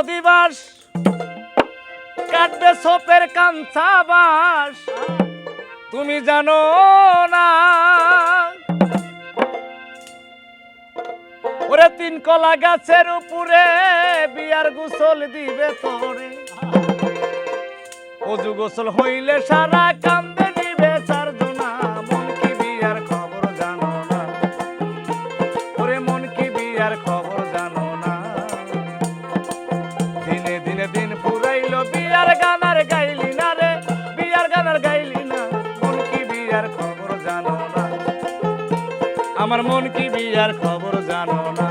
অধিবাস কাটবে সোপের কাঞ্চা বাস। তুমি জানো না। ওরে তিন কলা গাছের উপরে বিয়ার গোসল দিবে তোরে। অজু গোসল হইলে সারা কান্দে আমার মন কি বিয়ার খবর জানো না?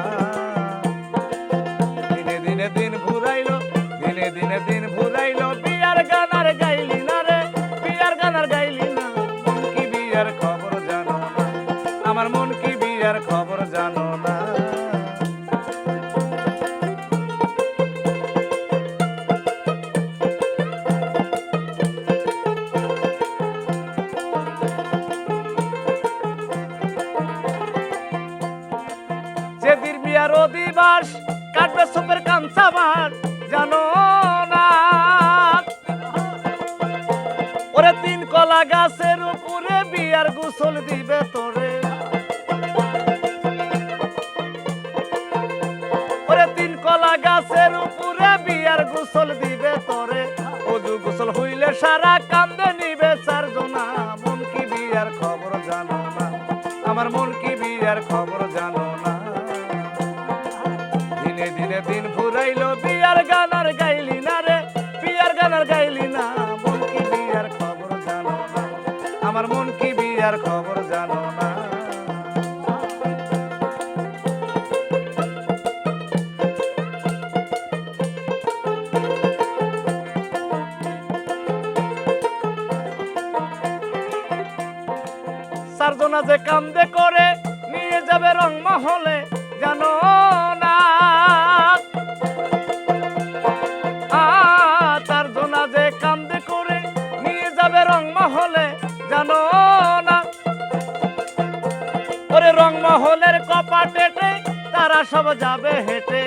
দিনে দিনে দিন ফুরাইলো দিনে দিনে দিন ফুরাইলো বিয়ার গানার গাইলি না রে, বিয়ার গানার গাইলি না। মন কি বিয়ার খবর জানো না? আমার মন কি বিয়ার খবর জানো না? যেদিন বিয়ার অধিবাস কাটবে সোপের কাঞ্চাবার জানো না? ওরে তিন কলা গাছের উপরে বিয়ার গোসল দিবে তোরে। ওরে তিন কলা গাছের উপরে বিয়ার গোসল দিবে তোরে। অজু গোসল হইলে সারা কান্দে নিবে চারজনা। মন কি বিয়ার খবর জানো না? আমার মন কি বিয়ার খবর জানো না? দিনে দিনে ফুরাইলো বিয়ার গানার গাইলি না রে। বিয়ার গানার গাইলি না, মন কি বিয়ার খবর জানো না। আমার মন কি বিয়ার খবর জানো না। সারজনা যে কান্দে করে, নিয়ে যাবে রং মহলে, জানো ওরে রং মহলের কপাটেটে তারা সব যাবে হেঁটে।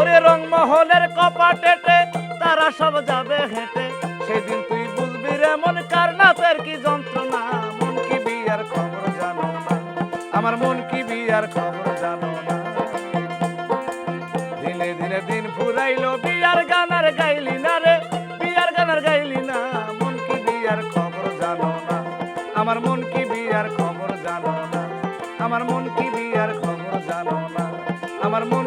ওরে রং মহলের কপাটেটে তারা সব যাবে হেঁটে। সেদিন তুই বুঝবি রে মন কারনাথের কি যন্ত্রণা, মন কি বিয়ার খবর জানো না। আমার মন কি বিয়ার খবর জানো না। দিনে দিনে দিন ফুরাইলো বিয়ার গানার গাইলি না রে, বিয়ার গানার গাইলি না, মন কি বিয়ার খবর আমার মন কি বিয়ার খবর জানো না? আমার মন কি বিয়ার খবর জানো না? আমার মন